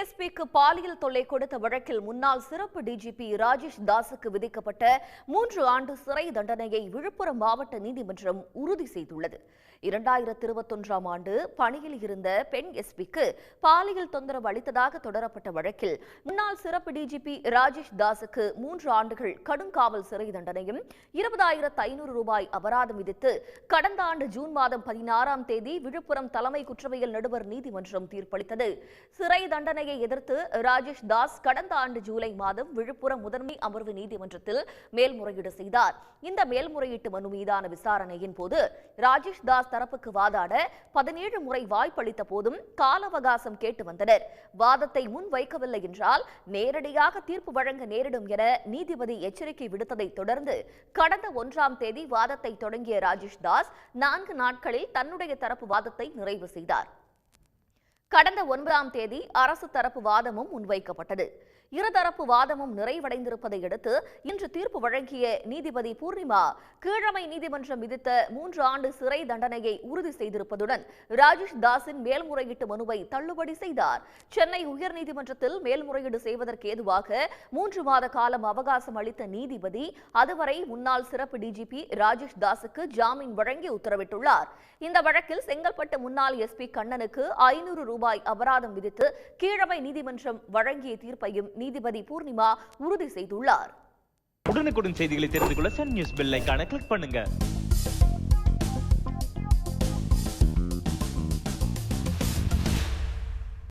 எஸ்பிக்கு பாலியல் தொல்லை கொடுத்த வழக்கில் முன்னாள் சிறப்பு டிஜிபி ராஜேஷ் தாஸுக்கு விதிக்கப்பட்ட மூன்று ஆண்டு சிறை தண்டனையை விழுப்புரம் மாவட்ட நீதிமன்றம் உறுதி செய்துள்ளது. இரண்டாயிரத்தி இருபத்தொன்றாம் ஆண்டு பணியில் இருந்த பெண் எஸ்பிக்கு பாலியல் தொந்தரவு அளித்ததாக தொடரப்பட்ட வழக்கில் முன்னாள் சிறப்பு டிஜிபி ராஜேஷ் தாஸுக்கு மூன்று ஆண்டுகள் கடுங்காவல் சிறை தண்டனையும் இருபதாயிரத்து ஐநூறு ரூபாய் அபராதம் விதித்து கடந்த ஆண்டு ஜூன் மாதம் பதினாறாம் தேதி விழுப்புரம் தலைமை குற்றவியல் நடுவர் நீதிமன்றம் தீர்ப்பளித்தது. சிறை தண்டனை தண்டனையை எதிர்த்து ராஜேஷ் தாஸ் கடந்த ஆண்டு ஜூலை மாதம் விழுப்புரம் முதன்மை அமர்வு நீதிமன்றத்தில் மேல்முறையீடு செய்தார். இந்த மேல்முறையீட்டு மனு மீதான விசாரணையின் போது ராஜேஷ் தாஸ் தரப்புக்கு வாதாட பதினேழு முறை வாய்ப்பளித்த போதும் கால அவகாசம் கேட்டு வந்தனர். வாதத்தை முன் வைக்கவில்லை என்றால் நேரடியாக தீர்ப்பு வழங்க நேரிடும் என நீதிபதி எச்சரிக்கை விடுத்ததை தொடர்ந்து கடந்த ஒன்றாம் தேதி வாதத்தை தொடங்கிய ராஜேஷ் தாஸ் நான்கு நாட்களில் தன்னுடைய தரப்பு வாதத்தை நிறைவு செய்தார். கடந்த ஒன்பதாம் தேதி அரசு தரப்பு வாதமும் முன்வைக்கப்பட்டது. இருதரப்பு வாதமும் நிறைவடைந்திருப்பதை அடுத்து இன்று தீர்ப்பு வழங்கிய நீதிபதி பூர்ணிமா கீழமை நீதிமன்றம் விதித்த மூன்று ஆண்டு சிறை தண்டனையை உறுதி செய்திருப்பதுடன் ராஜேஷ் தாஸின் மேல்முறையீட்டு மனுவை தள்ளுபடி செய்தார். சென்னை உயர்நீதிமன்றத்தில் மேல்முறையீடு செய்வதற்கு ஏதுவாக மூன்று மாத காலம் அவகாசம் அளித்த நீதிபதி அதுவரை முன்னாள் சிறப்பு டிஜிபி ராஜேஷ் தாஸுக்கு ஜாமீன் வழங்கி உத்தரவிட்டுள்ளார். இந்த வழக்கில் செங்கல்பட்டு முன்னாள் எஸ்பி கண்ணனுக்கு ஐநூறு ரூபாய் அபராதம் விதித்து கீழமை நீதிமன்றம் வழங்கிய தீர்ப்பையும் நீதிபதி பூர்ணிமா உறுதி செய்துள்ளார். உடனுக்குடன் செய்திகளை தெரிந்து கொள்ள சன் நியூஸ் பெல் கிளிக் பண்ணுங்க.